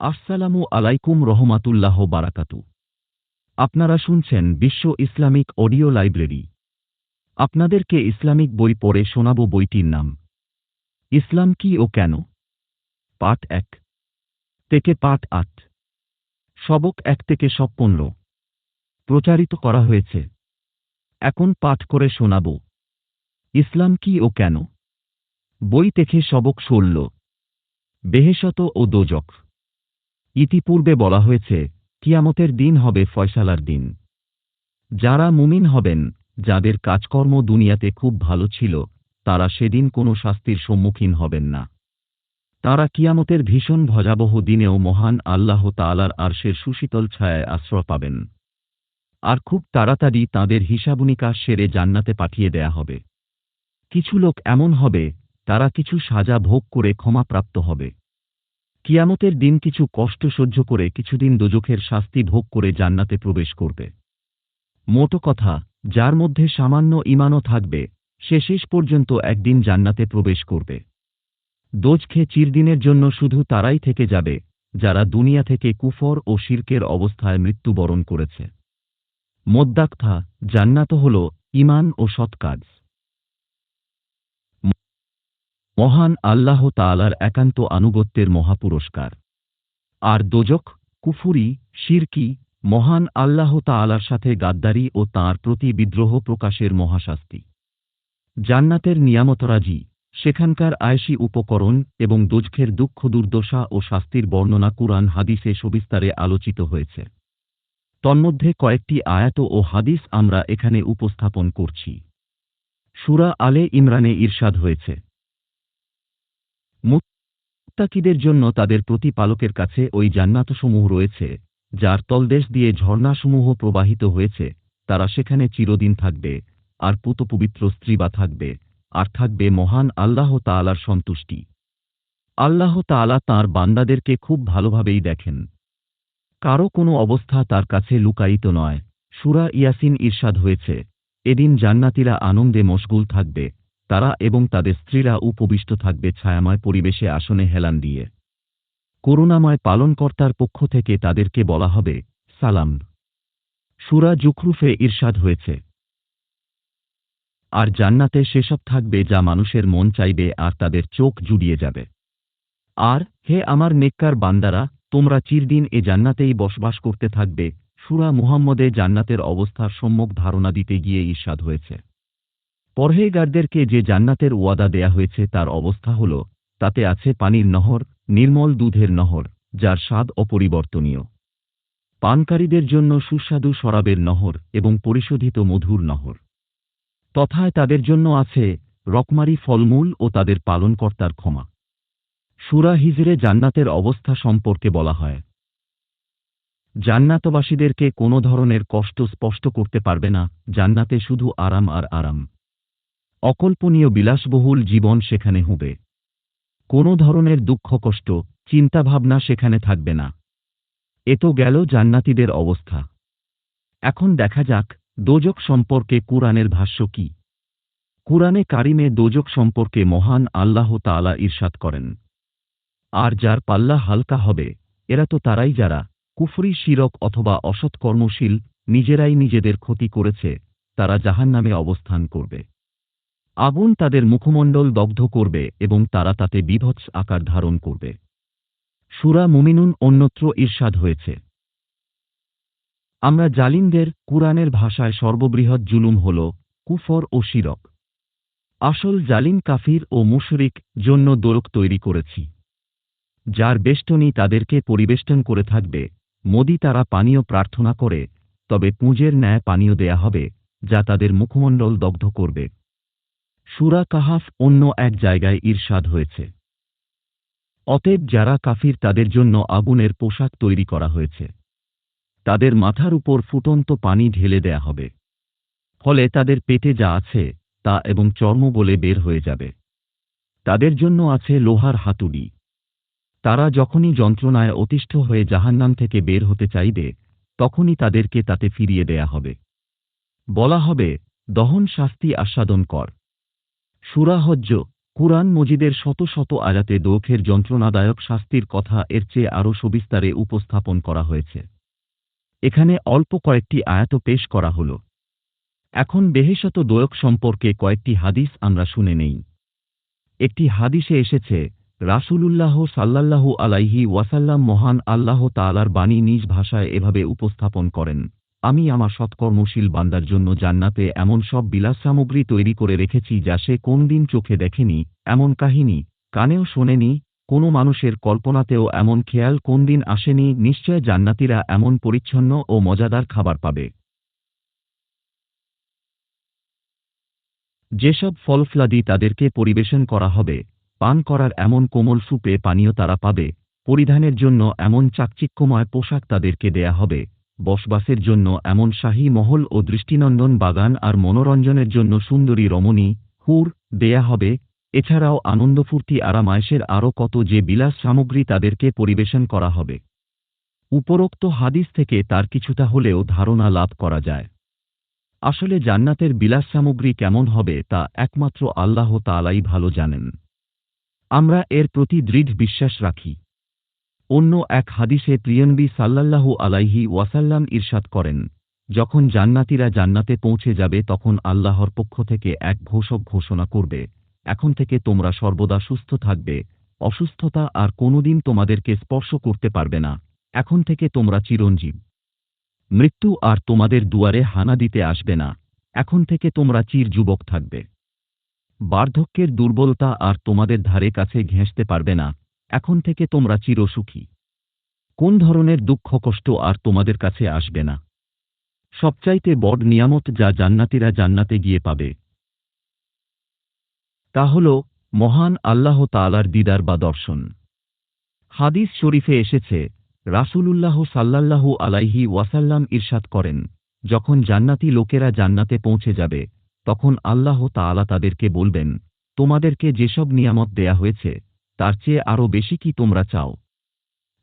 আসসালামু আলাইকুম রহমাতুল্লাহ বারাকাতু। আপনারা শুনছেন বিশ্ব ইসলামিক অডিও লাইব্রেরি। আপনাদেরকে ইসলামিক বই পড়ে শোনাব বইটির নাম, ইসলাম কি ও কেন? পাঠ এক থেকে পাঠ আট। সবক এক থেকে সব পনেরো। প্রচারিত করা হয়েছে। এখন পাঠ করে শোনাব, ইসলাম কি ও কেন? বই থেকে সবক ষোল, বেহেশত ও দোজক। ইতিপূর্বে বলা হয়েছে, কিয়ামতের দিন হবে ফয়সালার দিন। যারা মুমিন হবেন, যাদের কাজকর্ম দুনিয়াতে খুব ভালো ছিল, তারা সেদিন কোনো শাস্তির সম্মুখীন হবেন না। তারা কিয়ামতের ভীষণ ভজাবহ দিনেও মহান আল্লাহ তালার আরশের সুশীতল ছায়ায় আশ্রয় পাবেন। আর খুব তাড়াতাড়ি তাদের হিসাবনিকা সেরে জান্নাতে পাঠিয়ে দেয়া হবে। কিছু লোক এমন হবে, তারা কিছু সাজা ভোগ করে ক্ষমাপ্রাপ্ত হবে। কিয়ামতের দিন কিছু কষ্ট সহ্য করে কিছুদিন দোজখের শাস্তি ভোগ করে জান্নাতে প্রবেশ করবে। মোটো কথা, যার মধ্যে সামান্য ইমানও থাকবে, সে শেষ পর্যন্ত একদিন জান্নাতে প্রবেশ করবে। দোজখে চিরদিনের জন্য শুধু তারাই থেকে যাবে, যারা দুনিয়া থেকে কুফর ও শির্কের অবস্থায় মৃত্যুবরণ করেছে। মোদ্দাক্থা, জান্নাত হল ইমান ও সৎকাজ মহান আল্লাহ তালার একান্ত আনুগত্যের মহাপুরস্কার। আর দোজক, কুফুরি, শিরকি মহান আল্লাহ তালার সাথে গাদ্দারি ও তাঁর প্রতি বিদ্রোহ প্রকাশের মহাশাস্তি। জান্নাতের নিয়ামতরাজি, সেখানকার আয়সী উপকরণ এবং দোজখের দুঃখ দুর্দশা ও শাস্তির বর্ণনা কুরআন হাদিসে সবিস্তারে আলোচিত হয়েছে। তন্মধ্যে কয়েকটি আয়াত ও হাদিস আমরা এখানে উপস্থাপন করছি। সুরা আলে ইমরানে ঈর্ষাদ হয়েছে। মুত্তাকিদের জন্য তাদের প্রতিপালকের কাছে ওই জান্নাতসমূহ রয়েছে, যার তলদেশ দিয়ে ঝর্ণাসমূহ প্রবাহিত হয়েছে। তারা সেখানে চিরদিন থাকবে, আর পুতপবিত্র স্ত্রীবা থাকবে, আর থাকবে মহান আল্লাহ তালার সন্তুষ্টি। আল্লাহ তালা তাঁর বান্দাদেরকে খুব ভালোভাবেই দেখেন। কারও কোনো অবস্থা তার কাছে লুকায়িত নয়। সুরা ইয়াসিন ঈর্ষাদ হয়েছে। এদিন জান্নাতিরা আনন্দে মশগুল থাকবে। তারা এবং তাদের স্ত্রীরা উপবিষ্ট থাকবে ছায়াময় পরিবেশে আসনে হেলান দিয়ে। করুণাময় পালনকর্তার পক্ষ থেকে তাদেরকে বলা হবে, সালাম। সুরা জুখরুফে ঈর্ষাদ হয়েছে। আর জান্নাতে সেসব থাকবে যা মানুষের মন চাইবে আর তাদের চোখ জুড়িয়ে যাবে। আর, হে আমার নেককার বান্দারা, তোমরা চিরদিন এ জান্নাতেই বসবাস করতে থাকবে। সুরা মুহাম্মদে জান্নাতের অবস্থার সম্যক ধারণা দিতে গিয়ে ঈর্ষাদ হয়েছে। পরহেগারদেরকে যে জান্নাতের ওয়াদা দেয়া হয়েছে তার অবস্থা হল, তাতে আছে পানির নহর, নির্মল দুধের নহর, যার স্বাদ অপরিবর্তনীয়। পানকারীদের জন্য সুস্বাদু শরাবের নহর এবং পরিশোধিত মধুর নহর। তথায় তাদের জন্য আছে রকমারি ফলমূল ও তাদের পালনকর্তার ক্ষমা। সুরা হিজরে জান্নাতের অবস্থা সম্পর্কে বলা হয়। জান্নাতবাসীদেরকে কোনো ধরনের কষ্ট স্পষ্ট করতে পারবে না, জান্নাতে শুধু আরাম আর আরাম। অকল্পনীয় বিলাসবহুল জীবন সেখানে হবে। কোনো ধরনের দুঃখ, কষ্ট, চিন্তাভাবনা সেখানে থাকবে না। এ তো গেল জান্নাতিদের অবস্থা। এখন দেখা যাক, দোজক সম্পর্কে কুরআনের ভাষ্য কি। কুরআনে কারিমে দোজক সম্পর্কে মহান আল্লাহ তালা ঈর্ষাদ করেন। আর যার পাল্লা হালকা হবে, এরা তো তারাই যারা কুফরি, শিরক অথবা অসৎকর্মশীল নিজেরাই নিজেদের ক্ষতি করেছে, তারা জাহান্নামে অবস্থান করবে। আগুন তাদের মুখমণ্ডল দগ্ধ করবে এবং তারা তাতে বিভৎস আকার ধারণ করবে। সুরা মুমিনুন অন্যত্র ঈর্ষাদ হয়েছে। আমরা জালিমদের কুরআনের ভাষায় সর্ববৃহৎ জুলুম হল কুফর ও শিরক। আসল জালিম কাফির ও মুশরিক জন্য দোরক তৈরি করেছি। যার বেষ্টনী তাদেরকে পরিবেষ্টন করে থাকবে। মোদি তারা পানীয় প্রার্থনা করে, তবে পুঁজের ন্যায় পানীয় দেয়া হবে, যা তাদের মুখমণ্ডল দগ্ধ করবে। সুরা কাহাফ অন্য এক জায়গায় ঈর্ষাদ হয়েছে। অতএব যারা কাফির তাদের জন্য আগুনের পোশাক তৈরি করা হয়েছে। তাদের মাথার উপর ফুটন্ত পানি ঢেলে দেয়া হবে। ফলে তাদের পেটে যা আছে, তা এবং চর্ম বলে বের হয়ে যাবে। তাদের জন্য আছে লোহার হাতুড়ি। তারা যখনই যন্ত্রণায় অতিষ্ঠ হয়ে জাহান্নাম থেকে বের হতে চাইবে, তখনই তাদেরকে তাতে ফিরিয়ে দেয়া হবে। বলা হবে, দহন শাস্তি আস্বাদন কর। সুরাহজ্য কুরআন মজিদের শত শত আয়াতে দোখের যন্ত্রণাদায়ক শাস্তির কথা এর চেয়ে আরও সবিস্তারে উপস্থাপন করা হয়েছে। এখানে অল্প কয়েকটি আয়াত পেশ করা হল। এখন বেহেশত দোয়ক সম্পর্কে কয়েকটি হাদিস আমরা শুনে নেই। একটি হাদিসে এসেছে, রাসূলুল্লাহ সাল্লাল্লাহু আলাইহি ওয়াসাল্লাম মহান আল্লাহ তালার বাণী নিজ ভাষায় এভাবে উপস্থাপন করেন। আমি আমার সৎকর্মশীল বান্দার জন্য জান্নাতে এমন সব বিলাস সামগ্রী তৈরি করে রেখেছি যা সে কোনদিন চোখে দেখেনি, এমন কাহিনী, কানেও শোনেনি, কোনো মানুষের কল্পনাতেও এমন খেয়াল কোনদিন আসেনি, নিশ্চয় জান্নাতীরা এমন পরিচ্ছন্ন ও মজাদার খাবার পাবে। যেসব ফলফলাদি তাদেরকে পরিবেশন করা হবে, পান করার এমন কোমল সুপে পানীয় তারা পাবে, পরিধানের জন্য এমন চাকচিক্যময় পোশাক তাদেরকে দেয়া হবে। বসবাসের জন্য এমন শাহী মহল ও দৃষ্টিনন্দন বাগান আর মনোরঞ্জনের জন্য সুন্দরী রমণী, হুর, দেয়া হবে। এছাড়াও আনন্দফুর্তি আরামায়েশের আরও কত যে বিলাস সামগ্রী তাদেরকে পরিবেশন করা হবে। উপরোক্ত হাদিস থেকে তার কিছুটা হলেও ধারণা লাভ করা যায়। আসলে জান্নাতের বিলাস সামগ্রী কেমন হবে তা একমাত্র আল্লাহ তালাই ভালো জানেন। আমরা এর প্রতি দৃঢ় বিশ্বাস রাখি। অন্য এক হাদিসে প্রিয়নবী সাল্লাল্লাহু আলাইহি ওয়াসাল্লাম ইরশাদ করেন, যখন জান্নাতীরা জান্নাতে পৌঁছে যাবে তখন আল্লাহর পক্ষ থেকে এক ঘোষক ঘোষণা করবে, এখন থেকে তোমরা সর্বদা সুস্থ থাকবে, অসুস্থতা আর কোনোদিন তোমাদেরকে স্পর্শ করতে পারবে না, এখন থেকে তোমরা চিরঞ্জীব। মৃত্যু আর তোমাদের দুয়ারে হানা দিতে আসবে না, এখন থেকে তোমরা চির যুবক থাকবে। বার্ধক্যের দুর্বলতা আর তোমাদের ধারে কাছে ঘেঁষতে পারবে না এখন থেকে তোমরা চিরসুখী। কোন ধরনের দুঃখ, কষ্ট আর তোমাদের কাছে আসবে না। সবচাইতে বড় নিয়ামত যা জান্নাতিরা জান্নাতে গিয়ে পাবে। তা হল মহান আল্লাহ তালার দিদার বা দর্শন। হাদিস শরীফে এসেছে, রাসূলুল্লাহ সাল্লাল্লাহু আলাইহি ওয়াসাল্লাম ইরশাদ করেন, যখন জান্নাতি লোকেরা জান্নাতে পৌঁছে যাবে, তখন আল্লাহ তাআলা তাদেরকে বলবেন, তোমাদেরকে যেসব নিয়ামত দেয়া হয়েছে তার চেয়ে আরও বেশি কি তোমরা চাও?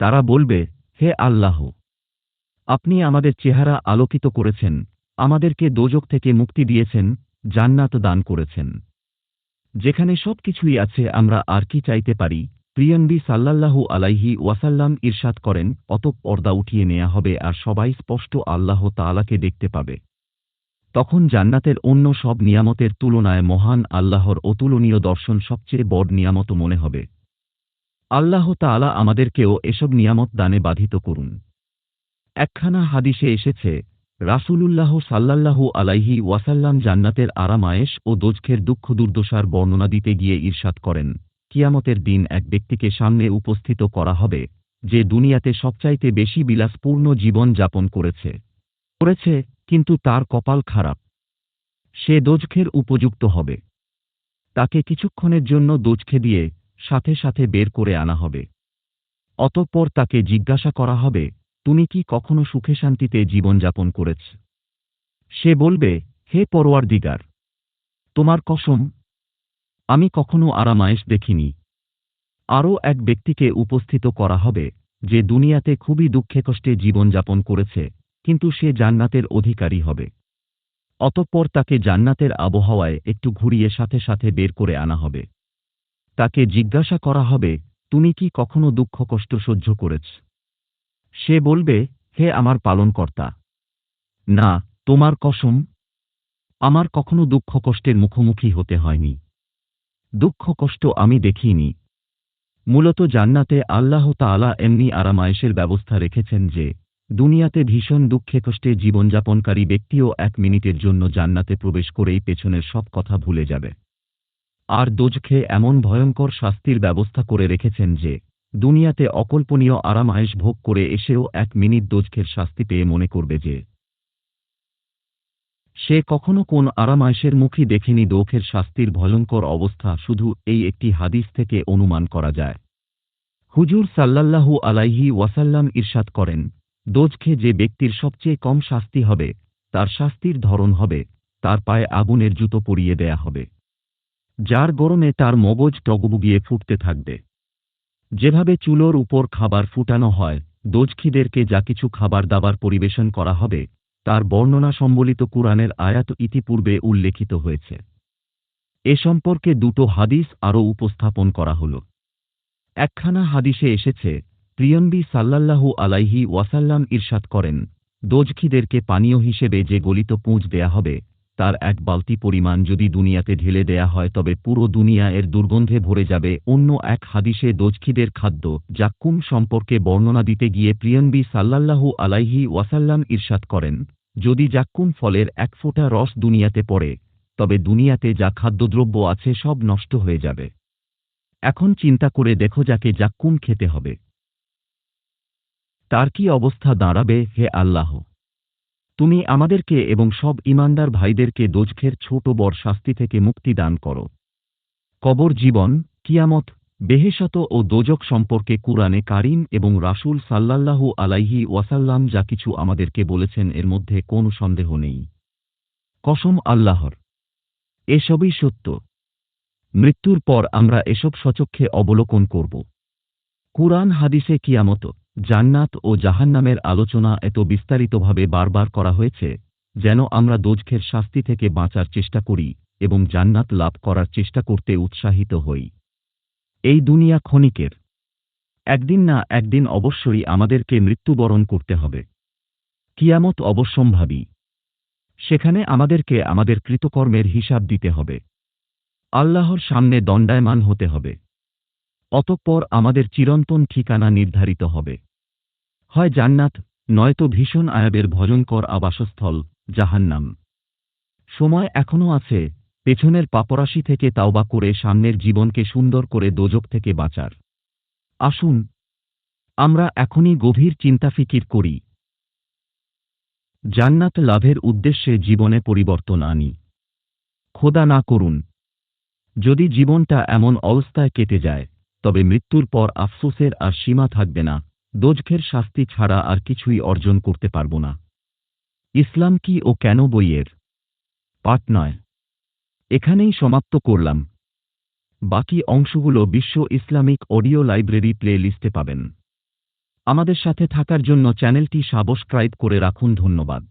তারা বলবে, হে আল্লাহ! আপনি আমাদের চেহারা আলোকিত করেছেন, আমাদেরকে দোজক থেকে মুক্তি দিয়েছেন, জান্নাত দান করেছেন। যেখানে সব কিছুই আছে, আমরা আর কি চাইতে পারি? প্রিয়নবী সাল্লাল্লাহু আলাইহি ওয়াসাল্লাম ইরশাদ করেন, অত পর্দা উঠিয়ে নেয়া হবে আর সবাই স্পষ্ট আল্লাহ তাআলাকে দেখতে পাবে। তখন জান্নাতের অন্য সব নিয়ামতের তুলনায় মহান আল্লাহর অতুলনীয় দর্শন সবচেয়ে বড় নিয়ামত মনে হবে। আল্লাহ তাআলা আমাদেরকেও এসব নিয়ামত দানে বাধিত করুন। একখানা হাদিসে এসেছে, রাসূলুল্লাহ সাল্লাল্লাহু আলাইহি ওয়াসাল্লাম জান্নাতের আরামায়েশ ও দোজখের দুঃখ দুর্দশার বর্ণনা দিতে গিয়ে ঈর্ষাদ করেন, কিয়ামতের দিন এক ব্যক্তিকে সামনে উপস্থিত করা হবে, যে দুনিয়াতে সবচাইতে বেশি বিলাসপূর্ণ জীবন যাপন করেছে। করেছে, কিন্তু তার কপাল খারাপ। সে দোজখের উপযুক্ত হবে। তাকে কিছুক্ষণের জন্য দোজখে দিয়ে সাথে সাথে বের করে আনা হবে। অতঃপর তাকে জিজ্ঞাসা করা হবে, তুমি কি কখনো সুখে শান্তিতে জীবনযাপন করেছ? সে বলবে, হে পরোয়ার দিগার তোমার কসম, আমি কখনো আরামায়েশ দেখিনি। আরও এক ব্যক্তিকে উপস্থিত করা হবে, যে দুনিয়াতে খুবই দুঃখে কষ্টে জীবনযাপন করেছে, কিন্তু সে জান্নাতের অধিকারী হবে। অতঃপর তাকে জান্নাতের আবহাওয়ায় একটু ঘুরিয়ে সাথে সাথে বের করে আনা হবে। তাকে জিজ্ঞাসা করা হবে, তুমি কি কখনো দুঃখ কষ্ট সহ্য করেছ? সে বলবে, হে আমার পালনকর্তা, না, তোমার কসম, আমার কখনো দুঃখ কষ্টের মুখোমুখি হতে হয়নি। দুঃখ কষ্ট আমি দেখিনি। মূলত জান্নাতে আল্লাহ তাআলা এমনি আরামায়েশের ব্যবস্থা রেখেছেন যে, দুনিয়াতে ভীষণ দুঃখে কষ্টে জীবনযাপনকারী ব্যক্তিও এক মিনিটের জন্য জান্নাতে প্রবেশ করেই পেছনের সব কথা ভুলে যাবে। আর দোজখে এমন ভয়ঙ্কর শাস্তির ব্যবস্থা করে রেখেছেন যে, দুনিয়াতে অকল্পনীয় আরামায়েশ ভোগ করে এসেও এক মিনিট দোজখের শাস্তি পেয়ে মনে করবে যে, সে কখনো কোন আরামায়েশের মুখী দেখেনি দোখের শাস্তির ভয়ঙ্কর অবস্থা শুধু এই একটি হাদিস থেকে অনুমান করা যায়। হুজুর সাল্লাল্লাহু আলাইহি ওয়াসাল্লাম ইরশাদ করেন দোজখে যে ব্যক্তির সবচেয়ে কম শাস্তি হবে, তার শাস্তির ধরন হবে, তার পায়ে আগুনের জুতো পরিয়ে দেয়া হবে। যার গরমে তার মগজ টগবুগিয়ে ফুটতে থাকবে। যেভাবে চুলোর উপর খাবার ফুটানো হয়, দোজখিদেরকে যা কিছু খাবার দাবার পরিবেশন করা হবে, তার বর্ণনা সম্বলিত কুরআনের আয়াত ইতিপূর্বে উল্লেখিত হয়েছে। এ সম্পর্কে দুটো হাদিস আরও উপস্থাপন করা হল। একখানা হাদিসে এসেছে, প্রিয়নবী সাল্লাল্লাহু আলাইহি ওয়াসাল্লাম ইরশাদ করেন, দোজখিদেরকে পানীয় হিসেবে যে গলিত পুঁজ দেয়া হবে তার এক বালতি পরিমাণ যদি দুনিয়াতে ঢেলে দেয়া হয় তবে পুরো দুনিয়া এর দুর্গন্ধে ভরে যাবে। অন্য এক হাদিসে দোজখিদের খাদ্য জাক্কুম সম্পর্কে বর্ণনা দিতে গিয়ে প্রিয়নবি সাল্লাল্লাহু আলাইহি ওয়াসাল্লাম ইরশাদ করেন, যদি জাক্কুম ফলের এক ফোঁটা রস দুনিয়াতে পড়ে, তবে দুনিয়াতে যা খাদ্যদ্রব্য আছে সব নষ্ট হয়ে যাবে। এখন চিন্তা করে দেখো যাকে জাক্কুম খেতে হবে। তার কি অবস্থা দাঁড়াবে, হে আল্লাহ? তুমি আমাদেরকে এবং সব ইমানদার ভাইদেরকে দোজখের ছোট বড় শাস্তি থেকে মুক্তি দান করো। কবর জীবন, কিয়ামত, বেহেশত ও দোজক সম্পর্কে কুরআনে কারিম এবং রাসূল সাল্লাল্লাহু আলাইহি ওয়াসাল্লাম যা কিছু আমাদেরকে বলেছেন এর মধ্যে কোনো সন্দেহ নেই। কসম আল্লাহর। এসবই সত্য। মৃত্যুর পর আমরা এসব সচক্ষে অবলোকন করব। কুরআন, হাদিসে কিয়ামত। জান্নাত ও জাহান্নামের আলোচনা এত বিস্তারিতভাবে বারবার করা হয়েছে, যেন আমরা দোজখের শাস্তি থেকে বাঁচার চেষ্টা করি এবং জান্নাত লাভ করার চেষ্টা করতে উৎসাহিত হই। এই দুনিয়া ক্ষণিকের। একদিন না একদিন অবশ্যই আমাদেরকে মৃত্যুবরণ করতে হবে। কিয়ামত অবশ্যম্ভাবী। সেখানে আমাদেরকে আমাদের কৃতকর্মের হিসাব দিতে হবে। আল্লাহর সামনে দণ্ডায়মান হতে হবে। অতঃপর আমাদের চিরন্তন ঠিকানা নির্ধারিত হবে। হয় জান্নাত, নয়তো ভীষণ আয়াবের ভয়ঙ্কর আবাসস্থল, জাহান্নাম। সময় এখনও আছে, পেছনের পাপরাশি থেকে তাওবা করে সামনের জীবনকে সুন্দর করে দোজক থেকে বাঁচার। আসুন, আমরা এখনই গভীর চিন্তা ফিকির করি। জান্নাত লাভের উদ্দেশ্যে জীবনে পরিবর্তন আনি। খোদা না করুন, যদি জীবনটা এমন অবস্থায় কেটে যায় তবে মৃত্যুর পর আফসোসের আর সীমা থাকবে না। দোজখের শাস্তি ছাড়া আর কিছুই অর্জন করতে পারব না। ইসলাম কি ও কেন বইয়ের? পাঠ নয়। এখানেই সমাপ্ত করলাম। বাকি অংশগুলো বিশ্ব ইসলামিক অডিও লাইব্রেরি প্লে লিস্টে পাবেন। আমাদের সাথে থাকার জন্য চ্যানেলটি সাবস্ক্রাইব করে রাখুন, ধন্যবাদ।